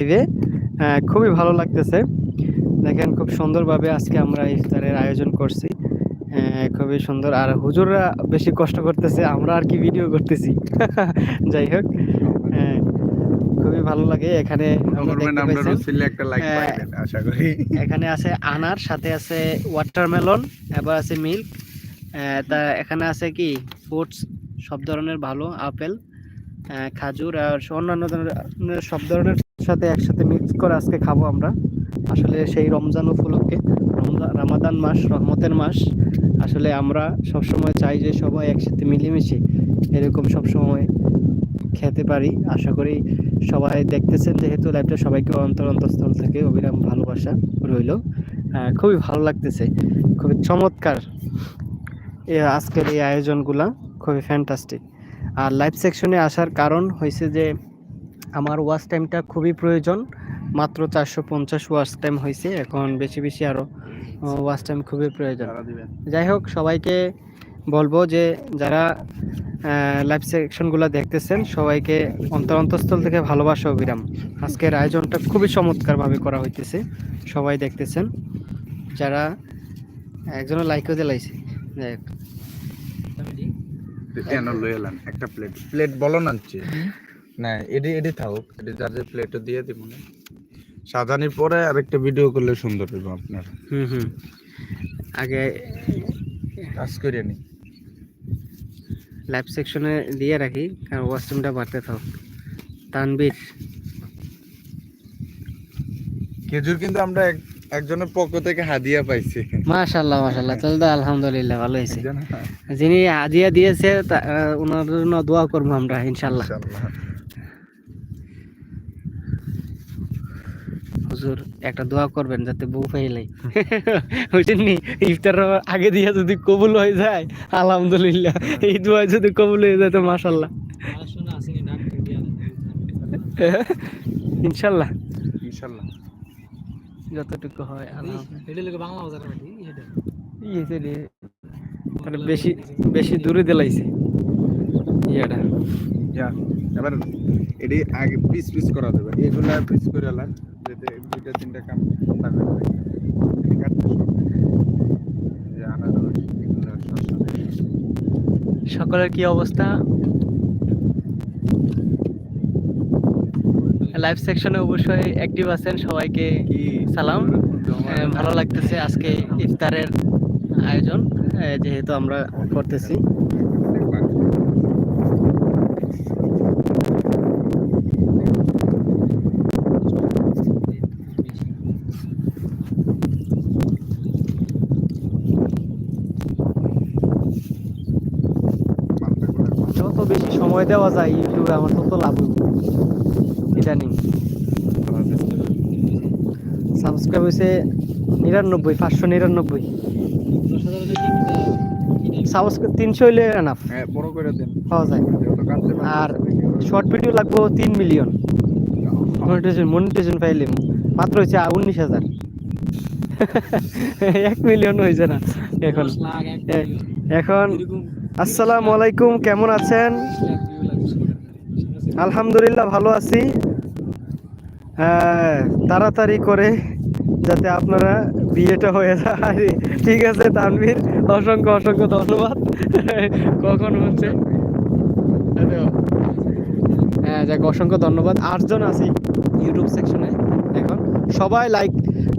লাইভে খুবই ভালো লাগতেছে। দেখেন খুব সুন্দরভাবে আজকে আমরা ইফতারের আয়োজন করছি। খুবই সুন্দর। আর হুজুররা বেশি কষ্ট করতেছে আমরা আর কি ভিডিও করতেছি। যাই হোক খুবই ভালো লাগে। এখানে করি। এখানে আছে আনার সাথে আছে ওয়াটারমেলন এবার আছে মিল্ক তা এখানে আছে কি? ফ্রুটস সব ধরনের ভালো আপেল। খাজুর আর অন্যান্য ধরনের সব ধরনের সাথে একসাথে মিক্স করে আজকে খাব আমরা। আসলে সেই রমজান উপলক্ষে রামাদান মাস রহমতের মাস আসলে আমরা সবসময় চাই যে সবাই একসাথে মিলেমিশে এরকম সবসময় খেতে পারি। আশা করি সবাই দেখতেছেন যেহেতু লাইভটা সবাইকে অন্তর অন্তঃস্থল থেকে অবিরাম ভালোবাসা রইল। আহ, খুবই ভালো লাগতেছে খুবই চমৎকার। আজকের এই আয়োজনগুলা খুবই ফ্যান্টাস্টিক আর লাইভ সেকশনে আসার কারণ হয়েছে যে আমার ওয়াচ টাইমটা খুবই প্রয়োজন। মাত্র চারশো পঞ্চাশ ওয়াচ টাইম হয়েছে এখন বেশি বেশি আরও ওয়াচ টাইম খুবই প্রয়োজন। যাই হোক সবাইকে বলব যে যারা লাইভ সেকশনগুলো দেখতেছেন সবাইকে অন্তর অন্তঃস্থল থেকে ভালোবাসা অবিরাম। আজকের আয়োজনটা খুবই চমৎকারভাবে করা হইতেছে সবাই দেখতেছেন। যারা একজনের লাইকও দিলাইছে যাই হোক। কেন লই একটা প্লেট প্লেট বলো না না এডি এডি থাকুক এডি যার যে প্লেটও দিয়ে দিব না। সাজানির পরে আরেকটা ভিডিও করলে সুন্দর হইব আপনার। হুম হুম। আগে কাজ করে নি। লাইভ সেকশনে দিয়ে রাখি কারণ ওয়াশরুমটা বাড়তে থাক তানবীর খেজুর কিন্তু আমরা একজনের পক্ষ থেকে হাদিয়া পাইছি। মাশাল্লাহ মাশাল্লাহ তাহলে তো আলহামদুলিল্লাহ ভালো হয়েছে। হ্যাঁ, যিনি আজিয়া দিয়েছে ওনার জন্য দোয়া করব আমরা ইনশাল্লাহ হুজুর একটা দোয়া করবেন যাতে বউ পাইলাই বুঝলেননি ইফতার আগে দিয়ে যদি কবুল হয়ে যায় আলহামদুলিল্লাহ। এই দোয়া যদি কবুল হয়ে যায় তো মাশাল্লাহ ইনশাল্লাহ ইনশাআল্লাহ। যতটুকু হয়। তাহলে বেশি বেশি দূরে দিলাইছে। ইয়েটা। এবার এডি আগে পিস পিস করা দেবে এগুলা পিস করে আলাম যাতে দুইটা তিনটা কাম। সকলের কি অবস্থা? লাইভ সেকশনে অবশ্যই অ্যাক্টিভ আছেন সবাইকে সালাম। ভালো লাগতেছে আজকে ইফতারের আয়োজন যেহেতু আমরা করতেছি। যত বেশি সময় দেওয়া যায় ইউটিউবে আমার তত লাভ হইব ইদানিং। সাবস্ক্রাইব হয়েছে নিরানব্বই পাঁচশো নিরানব্বই। সাবস্ক্রাইব তিনশো হইলে এনাফ হ্যাঁ পাওয়া যায়। আর শর্ট ভিডিও লাগবো তিন মিলিয়ন মনিটাইজেশন মনিটাইজেশন পাইলে মাত্র হচ্ছে উনিশ হাজার। এক মিলিয়ন হয়েছে না। এখন। এখন আসসালামু আলাইকুম কেমন আছেন? আলহামদুলিল্লাহ ভালো আছি। তাড়াতাড়ি করে যাতে আপনারা বিয়েটা হয়ে যায়। ঠিক আছে তানভীর অসংখ্য অসংখ্য ধন্যবাদ। কখন হচ্ছে? হ্যাঁ যাক অসংখ্য ধন্যবাদ। আটজন আছি ইউটিউব সেকশনে এখন। সবাই লাইক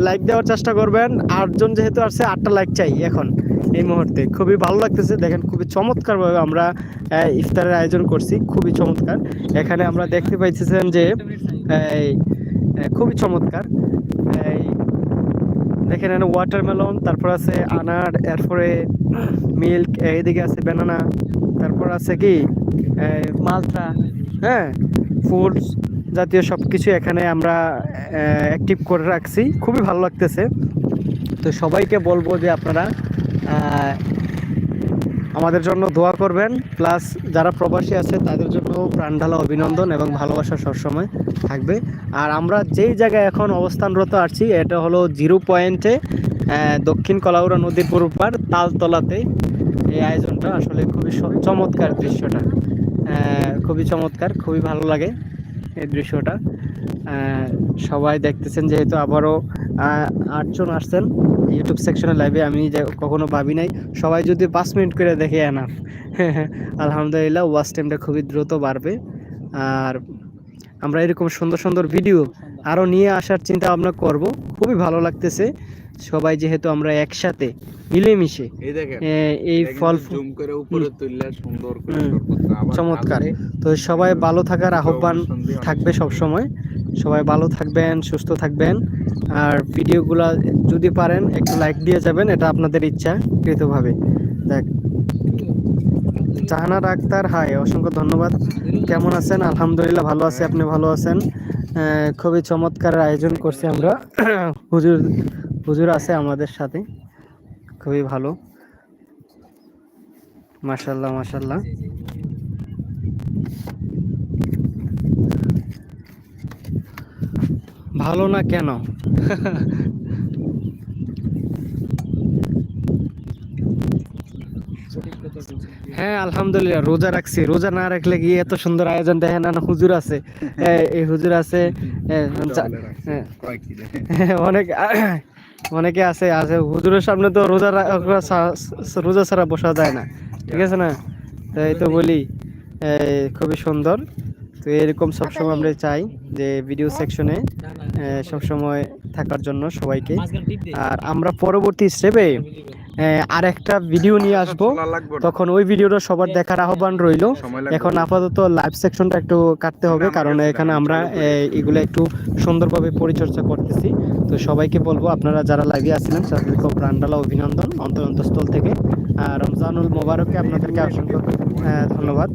লাইক দেওয়ার চেষ্টা করবেন। আটজন যেহেতু আছে আটটা লাইক চাই এখন এই মুহূর্তে। খুবই ভালো লাগতেছে। দেখেন খুবই চমৎকারভাবে আমরা ইফতারের আয়োজন করছি। খুবই চমৎকার। এখানে আমরা দেখতে পাইতেছেন যে খুবই চমৎকার। এই দেখেন এখানে ওয়াটারমেলন তারপর আছে আনার, এরপরে মিল্ক এইদিকে আছে ব্যানানা তারপর আছে কি? মালটা হ্যাঁ ফুডস জাতীয় সব কিছু এখানে আমরা অ্যাক্টিভ করে রাখছি। খুবই ভালো লাগতেছে। তো সবাইকে বলব যে আপনারা আমাদের জন্য দোয়া করবেন। প্লাস যারা প্রবাসী আছে, তাদের জন্য প্রাণঢালা অভিনন্দন এবং ভালোবাসা সবসময় থাকবে। আর আমরা যেই জায়গায় এখন অবস্থানরত আছি, এটা হলো জিরো পয়েন্টে দক্ষিণ কলাউড়া নদীর পূর্ব পার তালতলাতে। এই আয়োজনটা আসলে খুবই চমৎকার দৃশ্যটা। খুবই চমৎকার, খুবই ভালো লাগে এই দৃশ্যটা। সবাই দেখতেছেন যেহেতু আবারও আটজন আসছেন ইউটিউব সেকশনে লাইভে আমি কখনো ভাবি নাই। সবাই যদি পাঁচ মিনিট করে দেখে এনাফ আলহামদুলিল্লাহ ওয়াচ টাইমটা খুবই দ্রুত বাড়বে। আর আমরা এরকম সুন্দর সুন্দর ভিডিও আরও নিয়ে আসার চিন্তা ভাবনা করব। খুবই ভালো লাগতেছে। সবাই যেহেতু আমরা একসাথে মিলেমিশে এই এই ফল চমৎকার। তো সবাই ভালো থাকার আহ্বান থাকবে সব সময় সবাই ভালো থাকবেন, সুস্থ থাকবেন। আর ভিডিওগুলো যদি পারেন, একটু লাইক দিয়ে যাবেন, এটা আপনাদের ইচ্ছা, কৃতভাবে। দেখ, জাহানার আক্তার, হাই, অসংখ্য ধন্যবাদ। কেমন আছেন? আলহামদুলিল্লাহ, ভালো আছি, আপনি ভালো আছেন? খুবই চমৎকার আয়োজন করছি আমরা। হুজুর হুজুর আছে আমাদের সাথে, খুবই ভালো। মাশাল্লাহ মাশাল্লাহ। ভালো না কেন হ্যাঁ আলহামদুলিল্লাহ রোজা রাখছি রোজা না রাখলে কি এত সুন্দর আয়োজন দেখেন না হুজুর আছে এই হুজুর আছে। হ্যাঁ। রে? অনেক অনেকে আছে আছে হুজুরের সামনে তো রোজা রোজা ছাড়া বসা যায় না ঠিক আছে না তো এই তো বলি খুবই সুন্দর তো এরকম সবসময় আমরা চাই যে ভিডিও সেকশনে সবসময় থাকার জন্য সবাইকে। আর আমরা পরবর্তী স্টেপে আর একটা ভিডিও নিয়ে আসব। তখন ওই ভিডিওটা সবার দেখার আহ্বান রইল। এখন আপাতত লাইভ সেকশনটা একটু কাটতে হবে কারণ এখানে আমরা এগুলো একটু সুন্দরভাবে পরিচর্যা করতেছি। তো সবাইকে বলব আপনারা যারা লাইভে আছিলেন তাদেরকে প্রাণডালা অভিনন্দন অন্তর অন্তঃস্থল থেকে। আর রমজানুল মোবারককে আপনাদেরকে অসংখ্য ধন্যবাদ।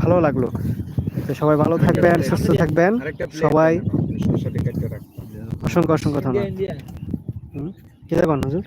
ভালো লাগল। তো সবাই ভালো থাকবেন সুস্থ থাকবেন। সবাই। অসংখ্য অসংখ্য ধন্যবাদ। হুম, কি দেবেন হুজুর।